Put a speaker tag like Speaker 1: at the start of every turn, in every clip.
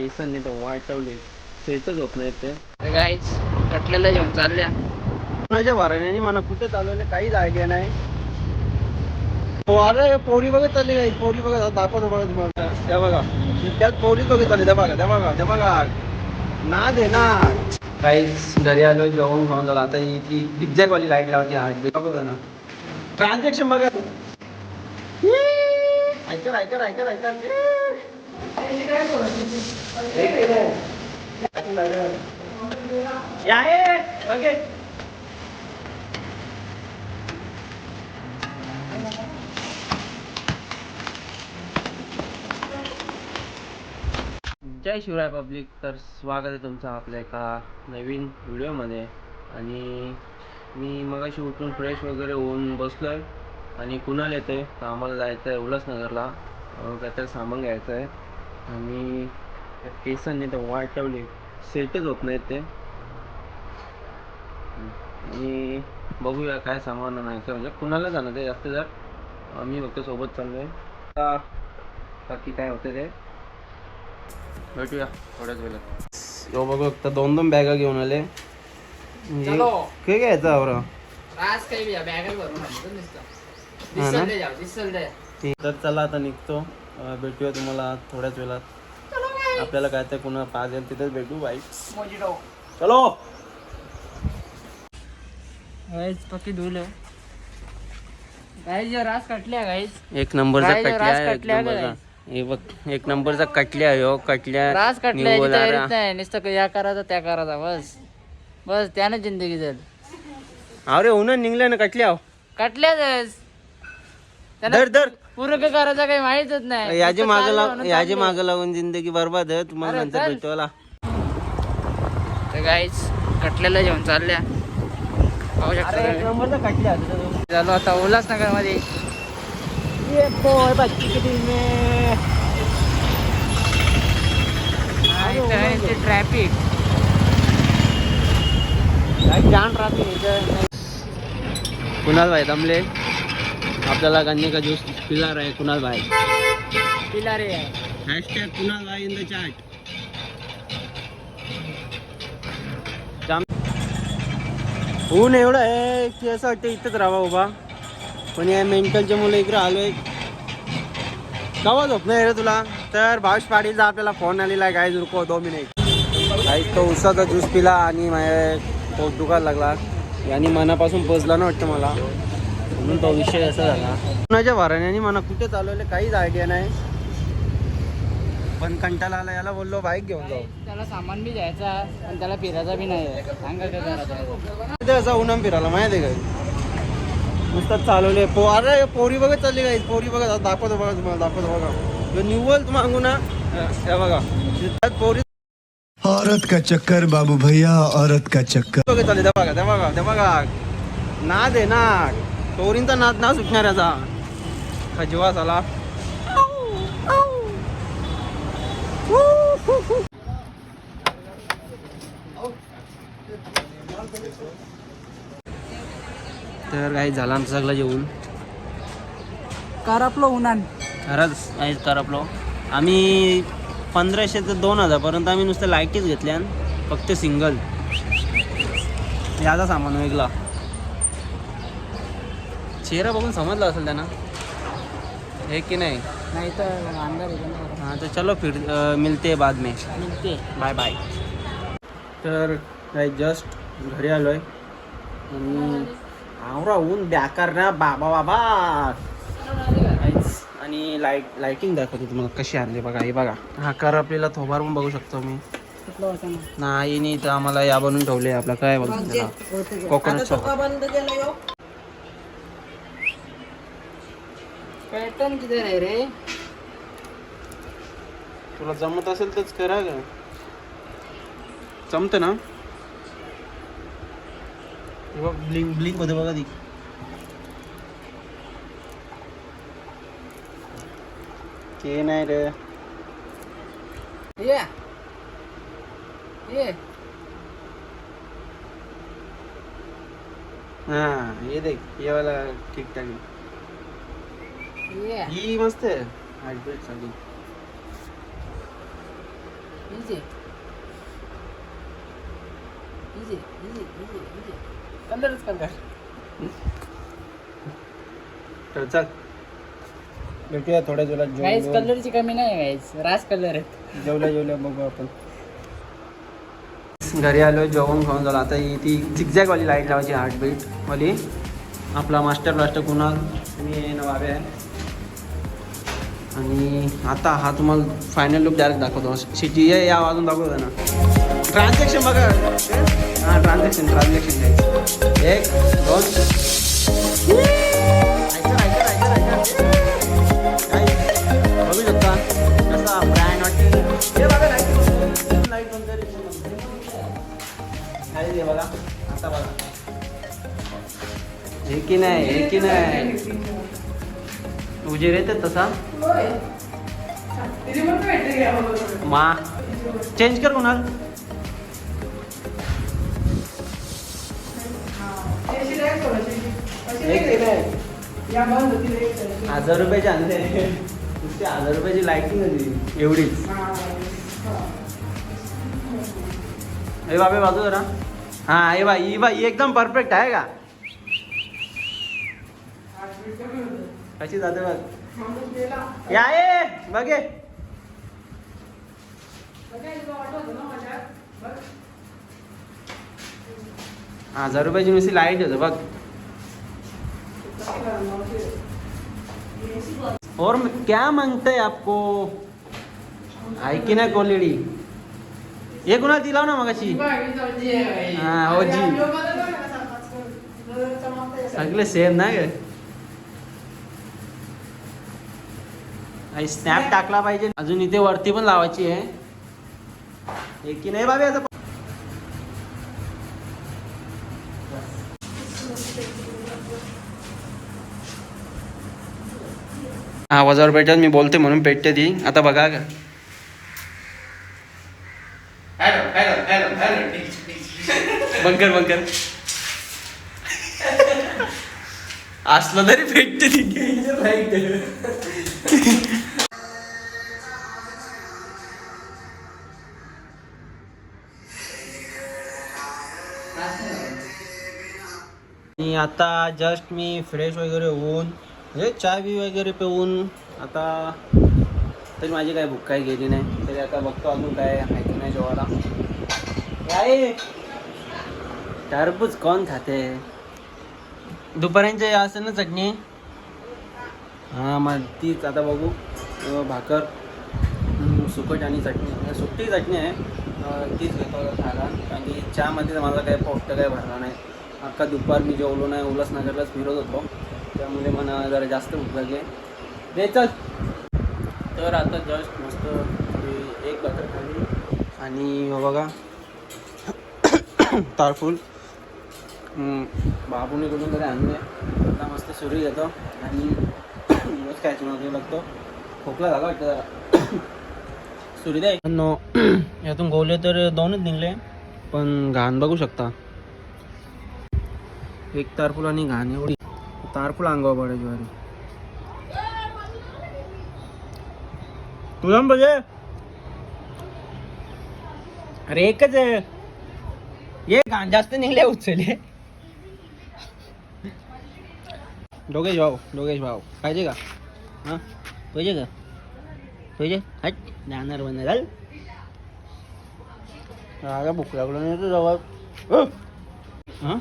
Speaker 1: केसांनी तर वाटवले सेटच होत नाही ते
Speaker 2: गाईच कटलेलं घेऊन चालल्या.
Speaker 1: माझ्या वारण्याने मला कुठे चालवले काहीच आयडिया नाही. हो, अरे पोरी बघत चालली नाही पोरी बघत. दाखवतो बघा तुम्हाला. त्या बघा. त्यात पोरी बघत चालली त्या बघा त्या बघा त्या बघा. ना दे ना काहीच घरी आलो जेवण खाऊन झालं. आता ही ती झिगझॅग वाली लाइट लावते हा बघा ना. ट्रान्झॅक्शन बघा. ऐकर ऐकर ऐकर ऐकर ओके. जय शिवराय पब्लिक. तर स्वागत आहे तुमचं आपल्या एका नवीन व्हिडिओमध्ये. आणि मी मगाशी उठून फ्रेश वगैरे होऊन बसलो आहे आणि कुणाला येतं आहे तर आम्हाला जायचं आहे उल्हासनगरला काहीतरी सामान घ्यायचं आहे आणि त्या केसांनी तर वाटवले सेटच होत नाहीत ते. आणि बघूया काय सामान आणायचं म्हणजे कुणाला जाणं ते जास्त जर? आम्ही फक्त सोबत चाललो आहे बाकी काय होतं ते? भेटूया थोड्याच वेळात. यो बघू फक्त दोन दोन बॅगा घेऊन आले. म्हणजे
Speaker 2: चलो.
Speaker 1: काय घ्यायचं आवरा.
Speaker 2: काही भरून
Speaker 1: हा
Speaker 2: दिसल दे
Speaker 1: तर चला आता निघतो. भेटूया तुम्हाला थोड्याच वेळात. आपल्याला काय तर पुन्हा पाहिजे तिथेच भेटू बाईक चलो.
Speaker 2: गाईज पक्की धुले गाईज रास कटल्या गाईज
Speaker 1: एक नंबरचा
Speaker 2: काय
Speaker 1: कटल्या
Speaker 2: रास
Speaker 1: आहे, एक
Speaker 2: कटल्या
Speaker 1: नंबरचा
Speaker 2: काय?
Speaker 1: हे बघ एक नंबरचा कटल्या हो कटल्या
Speaker 2: रास कटल्या
Speaker 1: निव्वळ
Speaker 2: तयारीच
Speaker 1: आरा.
Speaker 2: नाही नुसतं या करायचं त्या करायचा बस. बस त्यानं जिंदगी जाईल.
Speaker 1: अरे उन्हा निघल्या ना कटल्या
Speaker 2: कटल्याच
Speaker 1: दर दर
Speaker 2: पूरक करायचं काही माहितच नाही.
Speaker 1: याची माग
Speaker 2: चाललं
Speaker 1: लाव
Speaker 2: म्हणून
Speaker 1: याची. माग लागून जिंदगी बरबाद आहे तुम्हाला नंतर
Speaker 2: चल.
Speaker 1: भेटू मला
Speaker 2: तर कटलेला घेऊन चालल्या. पाहू शकता झालो आता उल्हासनगरमध्ये ट्रॅफिक
Speaker 1: जाण राहते कुणाल भाई दमले? आपल्याला गन्ने का ज्यूस पिणार आहे कुणाल भाई.
Speaker 2: पिला रे.
Speaker 1: हॅशटॅग कुणाल भाई इन द चॅट ऊन एवढं आहे की असं वाटतं इथंच राहावा उभा. पण या मेंटलच्या मुलं इकडे आलोय. कवा झोपणार रे तुला? तर भावेश पाटीलचा आपल्याला फोन आलेला आहे. काय रुको दोन मिनिट काही तो उसाचा ज्यूस पिला आणि माझ्या पोट दुखायला लागला. आणि मनापासून पोचला ना वाटतं मला. म्हणून तो विषय असा झाला. कुणाच्या वाराण्याने मला कुठे चालवले काहीच आयडिया नाही. पण कंटाळा आला याला बोललो बाईक घेऊन जाऊ.
Speaker 2: त्याला सामान बी घ्यायचा पण त्याला फिरायचा बी नाही सांगा काय
Speaker 1: ते असं उन्हाम फिरायला माहिती आहे काय नुसतं चालवले पो अरे पोरी बघत चालली काही पोरी बघत दाखवतो बघा तुम्हाला दाखवतो बघा. जो निव्वल मागू ना हे बघा. त्यात पोरी
Speaker 3: औरत का चक्कर बाबू भैया औरत का चक्कर?
Speaker 1: बघत चालली त्या बघा त्या बघा त्या बघा. नाद आहे ना पोरींचा नाद ना सुटणार याचा खजवा झाला तर काही झालं आमचं सगळं जेवून
Speaker 2: करपलो उन्हान.
Speaker 1: खरंच काहीच करपलो. आम्ही पंधराशे ते दोन हजारपर्यंत आम्ही नुसतं लाईटीच घेतल्या फक्त सिंगल. याचा सामान वेगळा. चेहरा बघून समजला असेल त्यांना. हे की नाही?
Speaker 2: नाही तर अंधार.
Speaker 1: हाँ तो चलो फिर अ, मिलते बाद में.
Speaker 2: निघते
Speaker 1: बाय बाय तर काही जस्ट घरी आलो आहे आणि आवरा ऊन बेकार ना बाबा बाबा. काहीच आणि लाइट लाईटिंग दाखवते तुम्हाला कशी आणली बघा हे बघा. हा करपलेला थोबार पण बघू शकतो मी.
Speaker 2: कुठलं होतं ना
Speaker 1: नाही नाही तर आम्हाला या बनवून ठेवले आपला. काय बोलतो त्याला? कोकोनट
Speaker 2: पॅटर्न किती आहे रे.
Speaker 1: तुला जमत असेल तरच करा ग. जमतं ना? बघ ब्लिंक ब्लिंक होते बघा ती. ते नाही रे.
Speaker 2: ये. ये.
Speaker 1: हा हे देख हे वाला ठीक ठाक आहे.
Speaker 2: ये
Speaker 1: ही मस्त आहे हायब्रिड
Speaker 2: कलरच कलर
Speaker 1: तर चल भेटूया थोड्या
Speaker 2: गाईज
Speaker 1: जेवल्या
Speaker 2: कलरची कमी नाही गाईज रास कलर आहेत
Speaker 1: जेवल्या जेवल्या बघू आपण घरी आलो जेवण खाऊन झालं आता ही ती झिगझॅगवाली लाइट लावायची हार्टबीट वाली आपला मास्टर ब्लास्टर कुणाल आणि नवाबे आहे आणि आता हा तुम्हाला फायनल लुक डायरेक्ट दाखवतो. सिटी या या वाजून दाखवतो ना. ट्रान्झॅक्शन बघा. हां ट्रान्झॅक्शन ट्रान्झॅक्शन एक दोन. बघू शकता. कसा ब्रँड वाटते बघा बघा? आता बघा. हे की नाही हे की नाही? उजेर येते तसा? मा. चेंज कर कुणाल. नाही हजार रुपयाचे आणले. नुसते हजार रुपयाची लाईटिंग होती एवढीच. हे बाबे बाजू जरा. हा हे बा ही बा ही एकदम परफेक्ट आहे का? कशी जाते बघ. या ये बघे. हजार रुपयाची नुसती लाइट होतं बघ. और क्या मांगते आपको? आहे की नाही क्वालिटी हे कुणा दिला ना मगाशी. हा हो जी सगळे सेम ना ग स्नॅप टाकला पाहिजे. अजून इथे वरती पण लावायची आहे. एक की नाही बाबी आता? आवाजावर भेटत मी बोलते म्हणून पेटते ती. आता बघा. का बंकर बंकर. असलं तरी भेटते ती. आणि आता जस्ट मी फ्रेश वगैरे होऊन म्हणजे चहा बी वगैरे पिऊन आता तरी माझी काय भूक काही गेली नाही. तरी आता बघतो अजून काय माहिती की नाही जेवायला. काय टरबूज कोण खाते? दुपारांचे असेल ना चटणी? हां मग तीच आता बघू. भाकर सुकट आणि चटणी. म्हणजे सुट्टी चटणी आहे. तीच घेतो खायला. कारण की चहामध्ये तर माझा काही पोस्ट काही भरला नाही. अख्खा दुपार मी जेवलो नाही उल्हासनगरलाच फिरत होतो. त्यामुळे मला जरा जास्त भूक लागली. तर आता जस्ट मस्त एक भाकर खाली आणि बघा तारफूल. बाबूने कुठून तरी आणले. आता मस्त सुरी येतो आणि मस्त खायचं मध्ये लागतो खोकला झाला वाटतं जरा. सुरी द्या नो यातून गोवले तर दोनच निघले पण घाण बघू शकता. एक तारफुल आणि घाण एवढी. तारफुल अंगावर पडायची वारी. तुझा बघे अरे एकच आहे. ये घाण जास्त निघले उचले. डोगेश भाऊ डोगेश भाऊ. पाहिजे का? हां? पाहिजे का? पाहिजे? हट. जाणार बंद घाल भूक लागलो नाही तर जवळ. हां?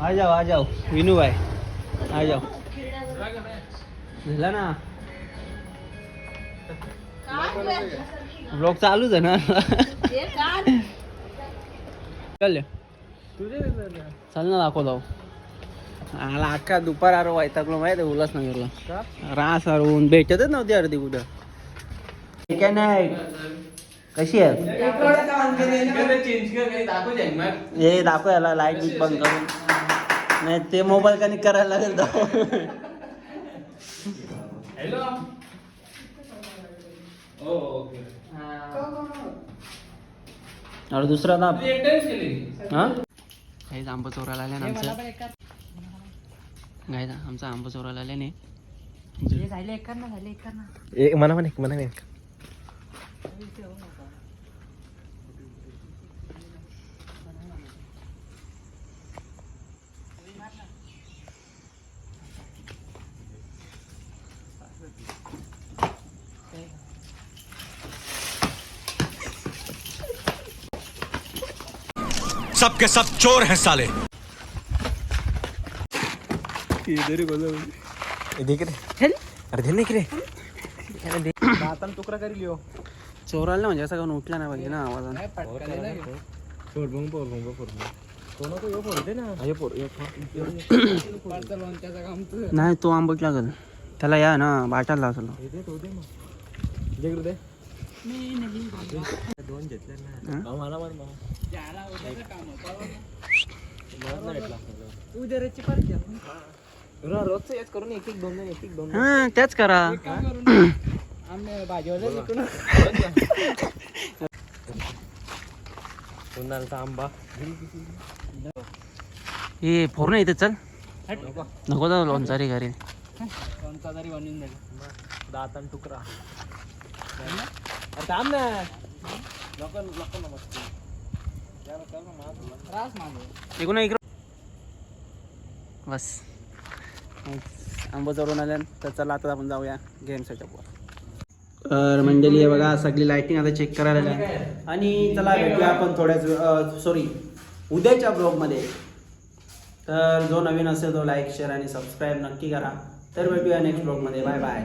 Speaker 1: आ जाओ आ जाओ विनू भाई आ जाओ. झाला ना? ब्लॉग चालूच आहे ना? चल चल ना दाखव जाऊ आला अख्खा दुपार आरो वैतागलो माहिती आहे उल्हास नगरला रास हरवून भेटतच नव्हती अर्धी कुठं. ठीक आहे नाही. कशी आहे? हे दाखव याला लाइट बीट बंद करून. नाही ते मोबाईल कनेक्ट करायला लागेल तर अरे दुसरा ना हा? काही आंबा चोरायला आले ना आमचं. गाय आमचा आंबा चोरायला आले नाही.
Speaker 2: झाले एक ना झाले एक ना
Speaker 4: एक म्हणा पण एक म्हणा एक
Speaker 5: सबके सब चोर हैं साले।
Speaker 4: देख रे। अरे दे नाही रे। दातान तुकडा करी लिओ
Speaker 1: चोराला म्हणजे असं करून उठला नाही पाहिजे ना आवाजानं
Speaker 2: नाही पटकन आहे ना.
Speaker 4: पोर भंग पोर भंग पोर तो नको यो पोर दे ना हे पोर यो
Speaker 2: पडतं लोणच्याचं काम तुझं.
Speaker 1: नाही तो आंबट लागल त्याला या ना बाटायला लागल
Speaker 4: दे तो दे मग दे दे दोन घेतले ना. मला. रोजचं याच करून एक एक दोन दोन एक एक दोन दोन.
Speaker 1: हा तेच करा.
Speaker 2: काम करून आम्ही भाजीवाले विकून
Speaker 4: उन्हाळ्याचा आंबा.
Speaker 1: हे फोर नाही इथे चल. नको. जाऊ लोणचा रे घरी
Speaker 2: तरी बनवून जाईल
Speaker 4: दातान तुकडा अरे थांब ना. नको नको नको
Speaker 2: त्रास माझं
Speaker 1: एकूण इकडं बस. आंबा चोरून आल्या तर चला आता आपण जाऊया गेम सेटअपवर तर मंडळी आहे बघा सगळी लाइटिंग आता चेक करायला आणि चला भेटूया आपण थोड्याच सॉरी उद्याच्या ब्लॉगमध्ये तर जो नवीन असेल तो लाईक शेअर आणि सबस्क्राईब नक्की करा. तर भेटूया नेक्स्ट ब्लॉगमध्ये बाय बाय